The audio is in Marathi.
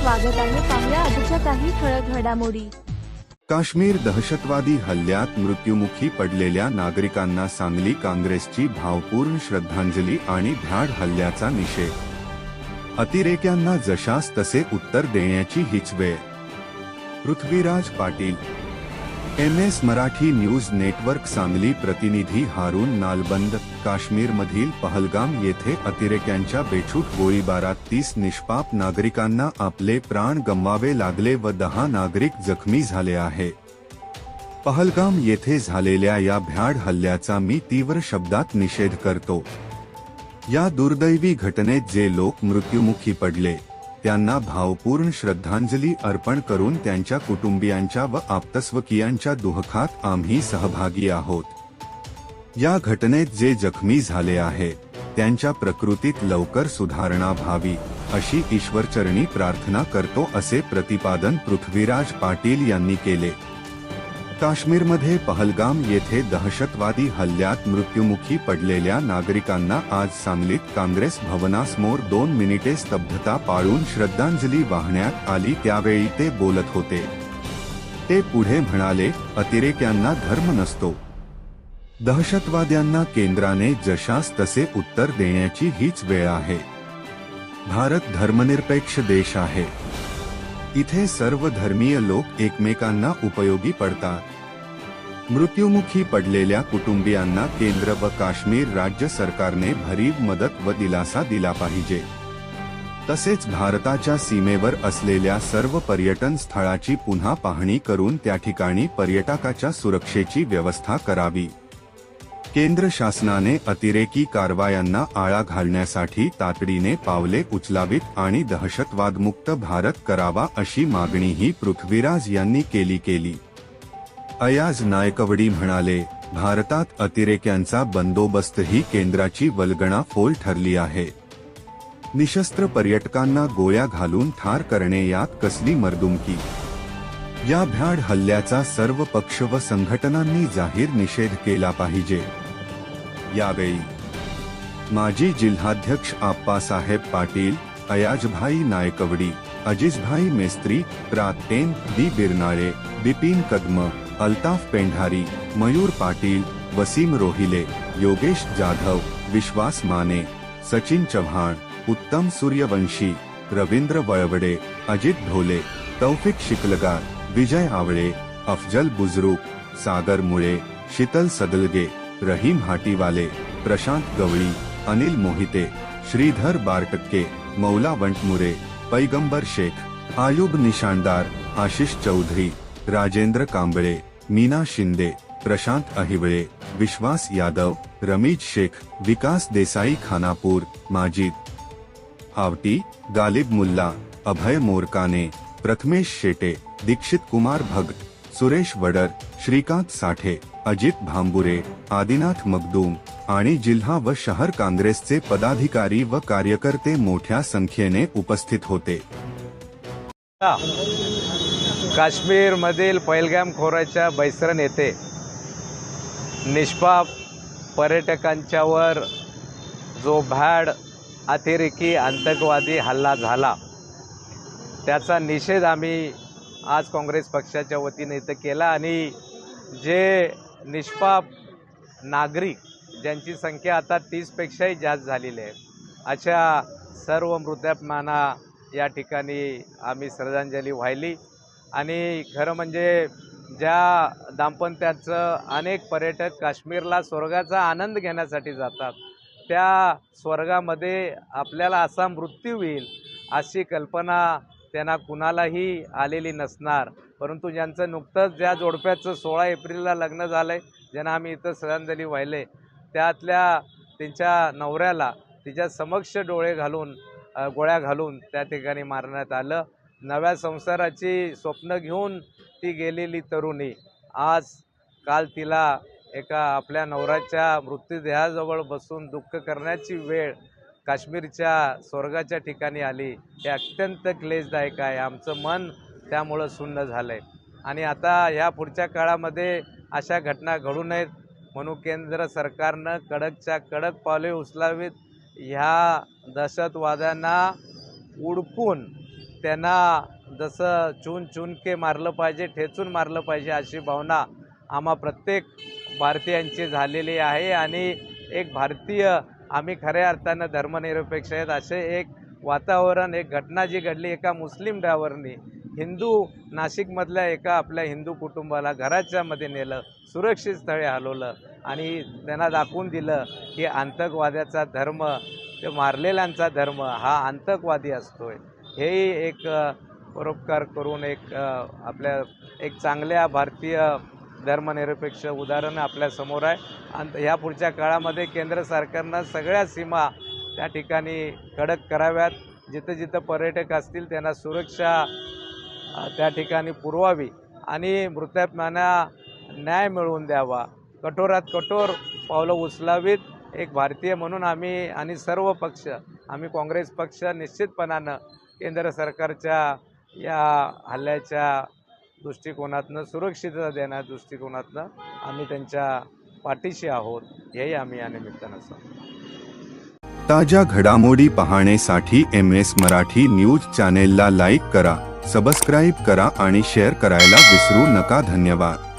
स्वागत आहे पाहुया आजच्या काही ठळक घडामोडी. काश्मीर दहशतवादी हल्ल्यात मृत्युमुखी पडलेल्या नागरिकांना सांगली काँग्रेसची भावपूर्ण श्रद्धांजली आणि भ्याड हल्ल्याचा निषेध. अतिरेक्यांना जशास तसे उत्तर देण्याची हीच वेळ. Prithviraj Patil M S Marathi news network Sangli प्रतिनिधी हारून नालबंद काश्मीरमधील पहलगाम येथे अतिरेक्यांच्या बेछूट गोळीबारात तीस निष्पाप नागरिकांना आपले प्राण गमवावे लागले व दहा नागरिक जखमी झाले आहे. पहलगाम येथे झालेल्या या भ्याड हल्ल्याचा मी तीव्र शब्दात निषेध करतो. या दुर्दैवी घटनेत जे लोक मृत्युमुखी पडले त्यांना भावपूर्ण श्रद्धांजली अर्पण करून त्यांच्या कुटुंबियांच्या व आप्तस्वकीयांच्या दुःखात आम्ही सहभागी आहोत. या घटनेत जे जखमी झाले आहे त्यांच्या प्रकृतीत लवकर सुधारणा व्हावी अशी ईश्वरचरणी प्रार्थना करतो असे प्रतिपादन पृथ्वीराज पाटील यांनी केले. काश्मीरमध्ये पहलगाम येथे दहशतवादी हल्ल्यात मृत्युमुखी पडलेल्या नागरिकांना आज सांगलीत काँग्रेस भवनासमोर दोन मिनिटे स्तब्धता पाळून श्रद्धांजली वाहण्यात आली. त्यावेळी ते बोलत होते. ते पुढे म्हणाले अतिरेक्यांना धर्म नसतो. दहशतवाद्यांना केंद्राने जशास तसे उत्तर देण्याची हीच वेळ आहे. भारत धर्मनिरपेक्ष देश आहे. इथे सर्व धर्मीय लोक एकमेकांना उपयोगी पडतात. मृत्युमुखी पडलेल्या कुटुंबियांना केंद्र व काश्मीर राज्य सरकारने भरीव मदत व दिलासा दिला पाहिजे. तसेच भारताच्या सीमेवर असलेल्या सर्व पर्यटन स्थळाची पुन्हा पाहणी करून त्या ठिकाणी पर्यटकाच्या सुरक्षेची व्यवस्था करावी. केंद्र शासनाने अतिरेकी कारवायांना आळा घालण्यासाठी तातडीने पावले उचलावीत आणि दहशतवादमुक्त भारत करावा अशी मागणीही पृथ्वीराज यांनी केली केली. अयाज नायकवडी म्हणाले भारतात अतिरेक्यांचा बंदोबस्त ही केंद्राची वलगणा फोल ठरली आहे. निशस्त्र पर्यटकांना गोळ्या घालून ठार करणे यात कसली मर्दुमकी? या भ्याड हल्ल्याचा सर्व पक्ष व संघटनांनी जाहीर निषेध केला पाहिजे. यावेळी माजी जिल्हाध्यक्ष आप्पासाहेब पाटील अयाजभाई नायकवडी अजिजभाई मेस्त्री प्रातेन बी बिरनाळे बिपिन कदम अल्ताफ पेंढारी, मयूर पाटिल, वसीम रोहिले, योगेश जाधव, विश्वास माने, सचिन चव्हाण, उत्तम सूर्यवंशी, रवींद्र वळवडे, अजित ढोले, तौफिक शिकलगार, विजय आवळे, अफजल बुजरुक, सागर मुळे, शीतल सदलगे, रहीम हाटीवाले, प्रशांत गवळी, अनिल मोहिते, श्रीधर बारटक्के, मौला वंटमुरे, पैगंबर शेख, आयुब निशानदार आशिष चौधरी, राजेंद्र कांबळे मीना शिंदे, प्रशांत अहिवळे विश्वास यादव, रमीज शेख, विकास देसाई खानापूर, माजिद। आवटी, गालिब मुल्ला, अभय मोरकाने, प्रथमेश शेटे, दीक्षित कुमार भगत सुरेश वडर, श्रीकांत साठे, अजित भांबुरे, आदिनाथ मगदूम आणि जिल्हा व शहर काँग्रेसचे पदाधिकारी व कार्यकर्ते मोठ्या संख्येने उपस्थित होते. काश्मीरमधील पैलगाम खोऱ्याच्या बैसरन येथे निष्पाप पर्यटकांच्यावर जो भॅड अतिरेकी आतंकवादी हल्ला झाला. त्याचा निषेध आम्ही आज काँग्रेस पक्षाच्या वतीने इथं केला आणि जे निष्पाप नागरिक ज्यांची संख्या आता तीसपेक्षाही जास्त झालेली आहे अशा सर्व मृतात्मांना या ठिकाणी आम्ही श्रद्धांजली वाहिली. आणि खरं म्हणजे ज्या दाम्पत्याचं अनेक पर्यटक काश्मीरला स्वर्गाचा आनंद घेण्यासाठी जातात त्या स्वर्गामध्ये आपल्याला असा मृत्यू होईल अशी कल्पना त्यांना कुणालाही आलेली नसणार. परंतु ज्यांचं नुकतंच ज्या जोडप्याचं सोळा एप्रिलला लग्न झालं आहे ज्यांना आम्ही इथं श्रद्धांजली वाहिले त्यातल्या त्यांच्या नवऱ्याला तिच्या समक्ष डोळे घालून गोळ्या घालून त्या ठिकाणी मारण्यात आलं. नव्या संसाराची स्वप्न घेऊन ती गेलेली तरुणी. आज काल तिला एका आपल्या नवऱ्याच्या मृत्यूदेहाजवळ बसून दुःख करण्याची वेळ काश्मीरच्या स्वर्गाच्या ठिकाणी आली. हे अत्यंत क्लेशदायक आहे. आमचं मन त्यामुळं सुन्न झालं आहे आणि आता ह्या पुढच्या काळामध्ये अशा घटना घडू नयेत म्हणून केंद्र सरकारनं कडकच्या कडक पावले उचलावीत. ह्या दहशतवाद्यांना उडकून त्यांना जसं चून चूनके मारलं पाहिजे ठेचून मारलं पाहिजे अशी भावना आम्हा प्रत्येक भारतीयांची झालेली आहे. आणि एक भारतीय आम्ही खऱ्या अर्थानं धर्मनिरपेक्ष आहेत. असे एक वातावरण एक घटना जी घडली एका मुस्लिम ड्रायव्हरनी हिंदू नाशिकमधल्या एका आपल्या हिंदू कुटुंबाला घराच्यामध्ये नेलं सुरक्षित स्थळी हलवलं आणि त्यांना दाखवून दिलं की आतंकवाद्याचा धर्म ते मारलेल्यांचा धर्म हा आतंकवादी असतोय. हेही एक परोपकार करून एक आपल्या एक चांगल्या भारतीय धर्मनिरपेक्ष उदाहरण आपल्यासमोर आहे. आणि ह्या पुढच्या काळामध्ये केंद्र सरकारनं सगळ्या सीमा त्या ठिकाणी कडक कराव्यात. जिथं जिथं पर्यटक असतील त्यांना सुरक्षा त्या ठिकाणी पुरवावी आणि मृतात्म्यांना न्याय मिळवून द्यावा. कठोरात कठोर पावलं उचलावीत. एक भारतीय म्हणून आम्ही आणि सर्व पक्ष आम्ही काँग्रेस पक्ष निश्चितपणानं केंद्र सरकारच्या या हल्ल्याच्या दृष्टिकोनातनं सुरक्षितता देण्या दृष्टिकोनातनं आम्ही त्यांच्या पाठीशी आहोत हेही आम्ही या निमित्तानं सांगतो. ताज्या घडामोडी पाहण्यासाठी एम एस मराठी न्यूज चॅनेलला लाईक करा सबस्क्राईब करा आणि शेअर करायला विसरू नका. धन्यवाद.